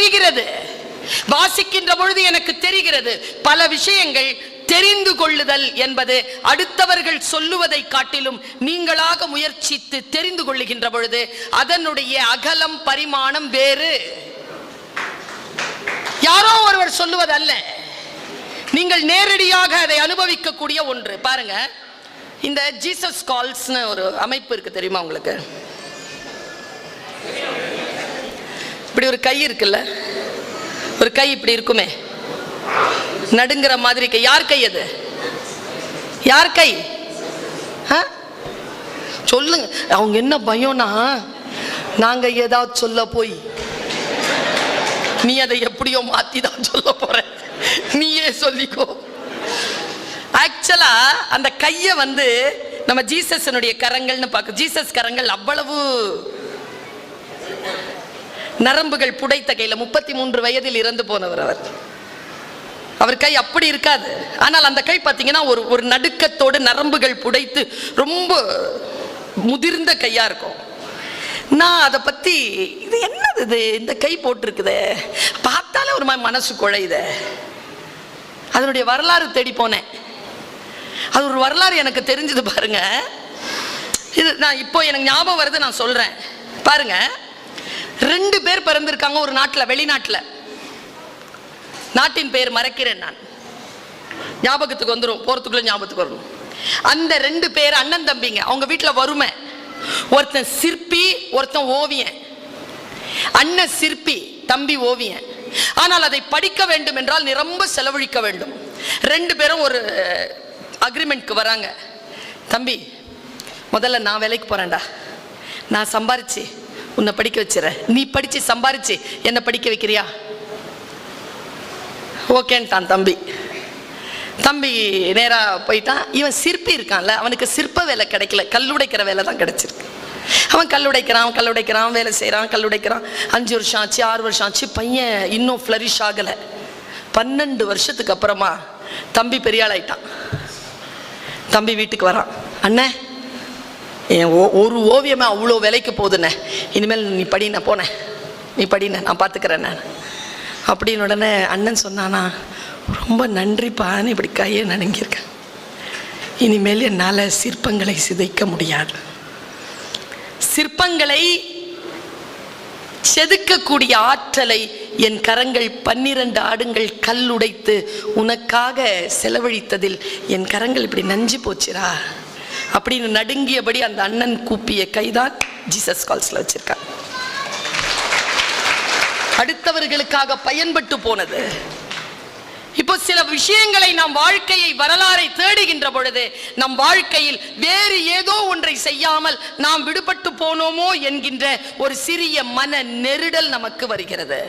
தெரிகிறது. வாசிக்கின்ற பொழுது எனக்கு தெரிகிறது. பல விஷயங்கள் தெரிந்து கொள்ளுதல் என்பது அடுத்தவர்கள் சொல்லுவதை காட்டிலும் நீங்களாக முயற்சித்து தெரிந்து கொள்ளுகின்ற பொழுது அதனுடைய அகலம் பரிமாணம் வேறு. யாரோ ஒருவர் சொல்லுவதல்ல. நீங்கள் நேரடியாக அதை அனுபவிக்கக்கூடிய ஒன்று. பாருங்க. இந்த ஜீசஸ் கால்ஸ்னு ஒரு அமைப்பு இருக்கு தெரியுமா உங்களுக்கு? இப்படி ஒரு கை இருக்குல்ல? ஒரு கை இப்படி இருக்குமே? நடுங்கிற மாதிரி கை. யார் கை அது? யார் கை? சொல்லுங்க. அவங்க என்ன பயம்னா நாங்க ஏதாவது சொல்ல போய் நீ அதை எப்படியோ மாத்தி தான் சொல்ல போற. நீயே சொல்லிக்கோ. ஆக்சுவலா அந்த கையை வந்து நம்ம ஜீசஸனுடைய கரங்கள்னு பார்க்க ஜீசஸ் கரங்கள் அவ்வளவு நரம்புகள் புடைத்த கையில் முப்பத்தி மூன்று வயதில் இறந்து போனவர் அவர். அவர் கை அப்படி இருக்காது. ஆனால் அந்த கை பார்த்தீங்கன்னா ஒரு ஒரு நடுக்கத்தோடு நரம்புகள் புடைத்து ரொம்ப முதிர்ந்த கையாக இருக்கும். நான் அதை பற்றி இது என்னது இது? இந்த கை போட்டிருக்குதே. பார்த்தாலே ஒரு மாதிரி மனசு குழையுத. அதனுடைய வரலாறு தேடி போனேன். அது ஒரு வரலாறு எனக்கு தெரிஞ்சது பாருங்க. இது நான் இப்போ எனக்கு ஞாபகம் வருது நான் சொல்கிறேன் பாருங்கள் ரெண்டு பேர் பிறந்திருக்காங்க ஒரு நாட்டில் வெளிநாட்டில். நாட்டின் பெயர் மறக்கிறேன் நான். ஞாபகத்துக்கு வந்துடும் போகிறதுக்குள்ள ஞாபகத்துக்கு வரணும். அந்த ரெண்டு பேர் அண்ணன் தம்பிங்க அவங்க வீட்டில் வறுமை. ஒருத்தன் சிற்பி ஒருத்தன் ஓவியன். அண்ணன் சிற்பி தம்பி ஓவியன். ஆனால் அதை படிக்க வேண்டும் என்றால் நிரம்ப செலவழிக்க வேண்டும். ரெண்டு பேரும் ஒரு அக்ரிமெண்ட்க்கு வராங்க. தம்பி முதல்ல நான் வேலைக்கு போகிறேன்டா நான் சம்பாரிச்சு உன்னை படிக்க வச்சிடறேன். நீ படிச்சு சம்பாரிச்சு என்னை படிக்க வைக்கிறியா? ஓகேன்ட்டான் தம்பி. தம்பி நேரா போயிட்டான். இவன் சிற்பி இருக்கான்ல அவனுக்கு சிற்ப வேலை கிடைக்கல. கல்லுடைக்கிற வேலை தான் கிடைச்சிருக்கு. அவன் கல்லுடைக்கிறான் கல்லுடைக்கிறான் வேலை செய்கிறான் கல்லுடைக்கிறான். அஞ்சு வருஷம் ஆச்சு ஆறு வருஷம் ஆச்சு பையன் இன்னும் ஃப்ளரிஷ் ஆகலை. பன்னெண்டு வருஷத்துக்கு அப்புறமா தம்பி பெரிய ஆளாயிட்டான் தம்பி வீட்டுக்கு வரான். அண்ணே ஒரு ஓவியமே அவ்வளோ விலைக்கு போகுதுண்ணே இனிமேல் நீ படி நான் போனேன். நீ படிண்ணே நான் பார்த்துக்கிறேன் நான். அப்படின்னு உடனே அண்ணன் சொன்னானா ரொம்ப நன்றிப்பான்னு இப்படி கையை நடுங்கியிருக்கேன் இனிமேல் என்னால் சிற்பங்களை சிதைக்க முடியாது. சிற்பங்களை செதுக்கக்கூடிய ஆற்றலை என் கரங்கள் பன்னிரண்டு ஆடுங்கள் கல் உடைத்து உனக்காக செலவழித்ததில் என் கரங்கள் இப்படி நஞ்சு போச்சுரா? அப்படின்னு நடுங்கியபடி அந்த அண்ணன் கூப்பிய கைதான் ஜீசஸ் கால்ஸ்ல வச்சிருக்காங்க அடுத்தவர்களுக்காக பயன்பட்டு போனது. இப்போ சில விஷயங்களை நாம் வாழ்க்கையை வரலாறை தேடுகின்ற பொழுது நம் வாழ்க்கையில் வேறு ஏதோ ஒன்றை செய்யாமல் நாம் விடுபட்டு போனோமோ என்கின்ற ஒரு சிறிய மன நெருடல் நமக்கு வருகிறது.